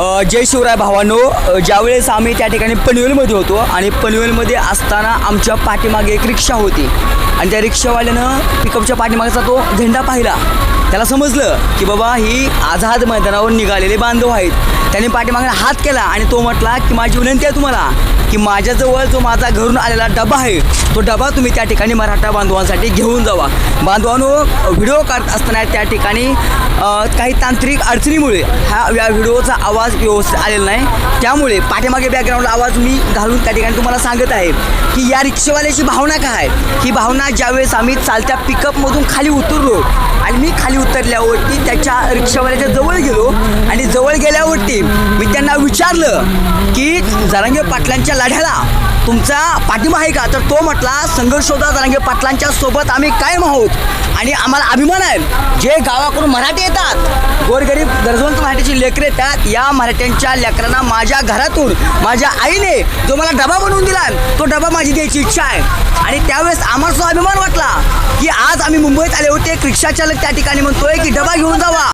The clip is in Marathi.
जय शिवराय भावानो. ज्यावेळेस आम्ही त्या ठिकाणी पनवेलमध्ये होतो आणि पनवेलमध्ये असताना आमच्या पाठीमागे एक रिक्षा होती. आणि त्या रिक्षावाल्यानं पिकअपच्या पाठीमागचा तो झेंडा पाहिला. त्याला समजलं की बाबा ही आझाद मैदानावर निघालेले बांधव आहेत. त्याने पाठीमागे हात केला आणि तो म्हटला की माझी विनंती आहे तुम्हाला की माझ्याजवळ जो माझा घरून आलेला डबा आहे तो डबा तुम्ही त्या ठिकाणी मराठा बांधवांसाठी घेऊन जावा. बांधवांनो व्हिडिओ काढत असताना त्या ठिकाणी काही तांत्रिक अडचणीमुळे हा या व्हिडिओचा आवाज व्यवस्थित आलेला नाही. त्यामुळे पाठीमागे बॅकग्राऊंडला आवाज मी घालून त्या ठिकाणी तुम्हाला सांगत आहे की या रिक्षावाल्याची भावना काय आहे? ही भावना ज्यावेळेस आम्ही चालत्या पिकअपमधून खाली उतरलो आणि मी खाली उतरल्यावरती त्याच्या रिक्षावाल्याच्या जवळ गेलो आणि जवळ गेल्यावरती मी त्यांना विचारलं की जरांगे पाटलांच्या लढ्याला तुमचा पाठिंबा आहे का? तर तो म्हटला संघर्ष होता जरांगे पाटलांच्या सोबत आम्ही कायम आहोत. आणि आम्हाला अभिमान आहे जे गावाकडून मराठी येतात. गोरगरीब गरजवंत मराठीची लेकरं येतात. या मराठ्यांच्या लेकरांना माझ्या घरातून माझ्या आईने जो मला डबा बनवून दिला तो डबा माझी द्यायची इच्छा आहे. आणि त्यावेळेस आम्हाला सुद्धा अभिमान वाटला की आज आम्ही मुंबईत आले होते. एक रिक्षा चालक त्या ठिकाणी म्हणतोय की डबा घेऊन जावा.